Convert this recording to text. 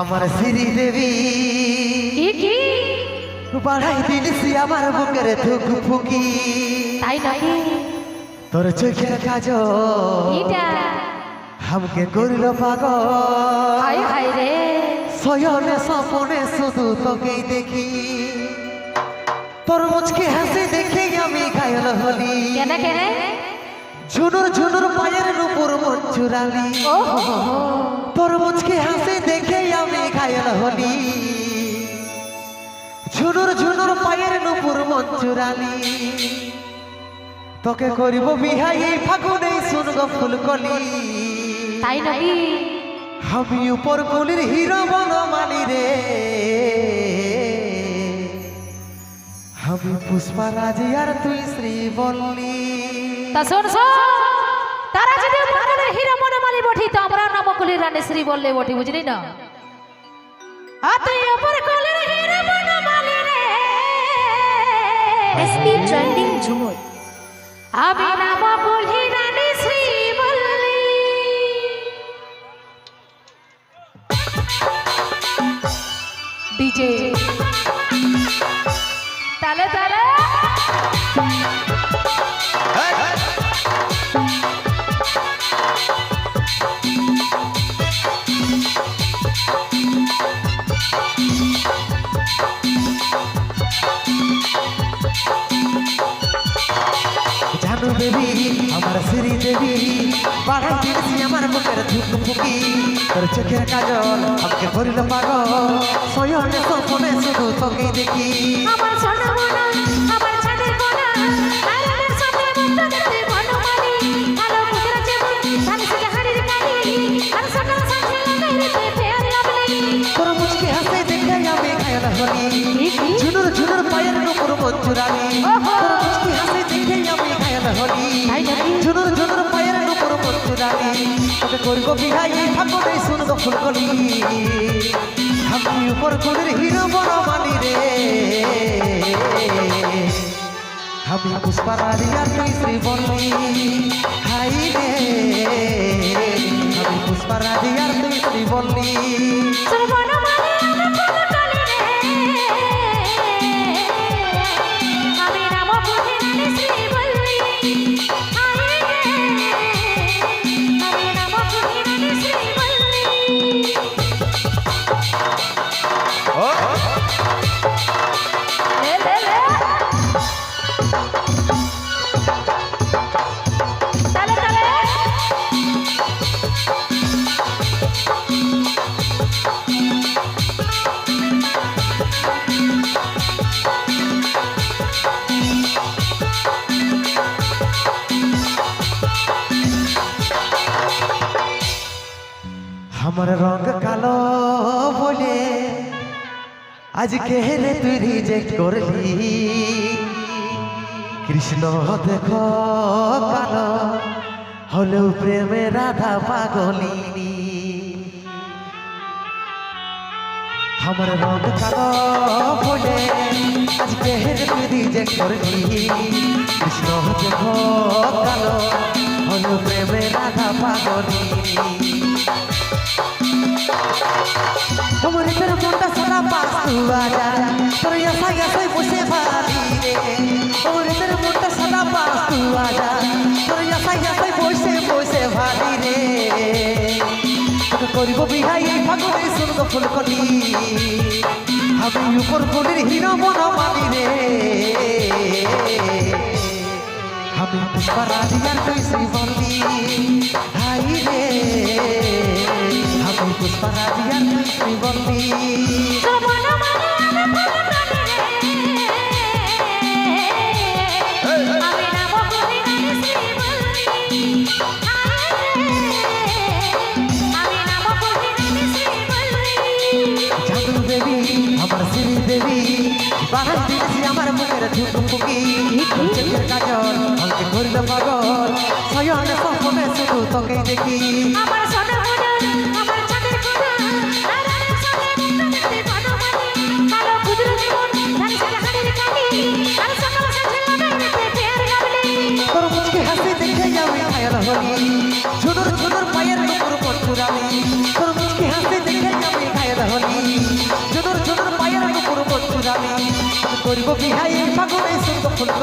আমার শ্রী দেবী। কি কি? বাড়াই দিলিসি আমার বুকের থুক ফুকি। তাই নাকি? তোর চোখের কাজ আমাকে করিল পাগল। হায় হায় রে। সয়নে সপনে শুধু তোকেই দেখি। তোর মুচকে হাসি দেখে আমি ঘায়ল হলি। কেন কেন? ঝুনুর ঝুনুর পায়ের নুপুর চুরালি। তোর মুচকে হাসি দেখে আমি ঘায়ল হলি। ঝুনুর ঝুনুর পায়ের নুপুর মন চুরালি। তোকে করিব বিহাই এই ফাগুনে শুনগো ফুলকলি। তাই নাকি? আমি উপর কলির হিরো বনমালি রে। আমি পুষ্পা রাজি আর তুই শ্রী বললি তা শোন শোন। আমরা নবকুলির রানী শ্রী বললে বঠি বুঝলি না? SP trending Jhumur. আমি বললি। ডিজে। দেবী আমার শ্রী দেবী বাড়াই দিয়েছি আমার বুকের ধুক ফুকি তোর চোখের কাজল আমাকে করিল পাগল। সয়নে সপনে শুধু তোকেই দেখি। আমার সোনা আমার ছাদের কোনা আরেকটার সাথে মুক্ত দেখতে বনমালি আলো মুখের যেমন ধান সিজা হাড়ির কালি আর সকাল সকাল লাগাইতে ফেয়ার লাভলি। তোর মুচকে হাসে দেখে আমি ঘায়ল হলি। ঝুনুর ঝুনুর পায়ের নুপুর ওহো। চুরালি তোকে করব বিহাই ঠাকুরে শুনব ফুলকলি আমি উপর কলির হিরো বড় মানি রে। আমি পুষ্পা রাজি আর তুই শ্রী হাই রে। আমি তুই শ্রী বললি আমার রং কালো বলে আজকে রে তুই রিজেক্ট করলি। কৃষ্ণ দেখো কালো, হলেও প্রেমে রাধা পাগলিনী। আমার রং কালো বলে আজকে রে তুই রিজেক্ট করলি কৃষ্ণ দেখো কালো, হলেও প্রেমে রাধা পাগলিনী। তোমার তোর মনটা সারা আজা তোর বসে রে। তোমার আজা তোর আশা আশাই বসে বসে ভাবি রে করিব বিহাই ফাগুনে শুনব ফুলকলি আমি উপর কলির হিরো মন মানি রে আমি পুষ্পা রাজি আর তুই শ্রী বললি হাই রে আমি পুষ্পা রাজি আর বাহার দিয়েছি আমার মুখের ঝুঁকু ফুকি চোখের কাজল আমাকে করিল পাগল। সয়নে সপনে শুধু তোকেই দেখি। আমার সোনা আমার ছাদের কোনা আরেকটার সাথে মুক্ত দেখতে বনমালি। আলো মুখের যেমন ধান সিজা হাড়ির কালি আর সকাল সকাল লাগাইতে ফেয়ার লাভলি। তোর মুচকে হাসি দেখে যাবে খায়াল হলি। ঝুনুর ঝুনুর পায়ের নুপুর আমি করব বিহাই ফাগুনে সুন্দর ফুলকপি।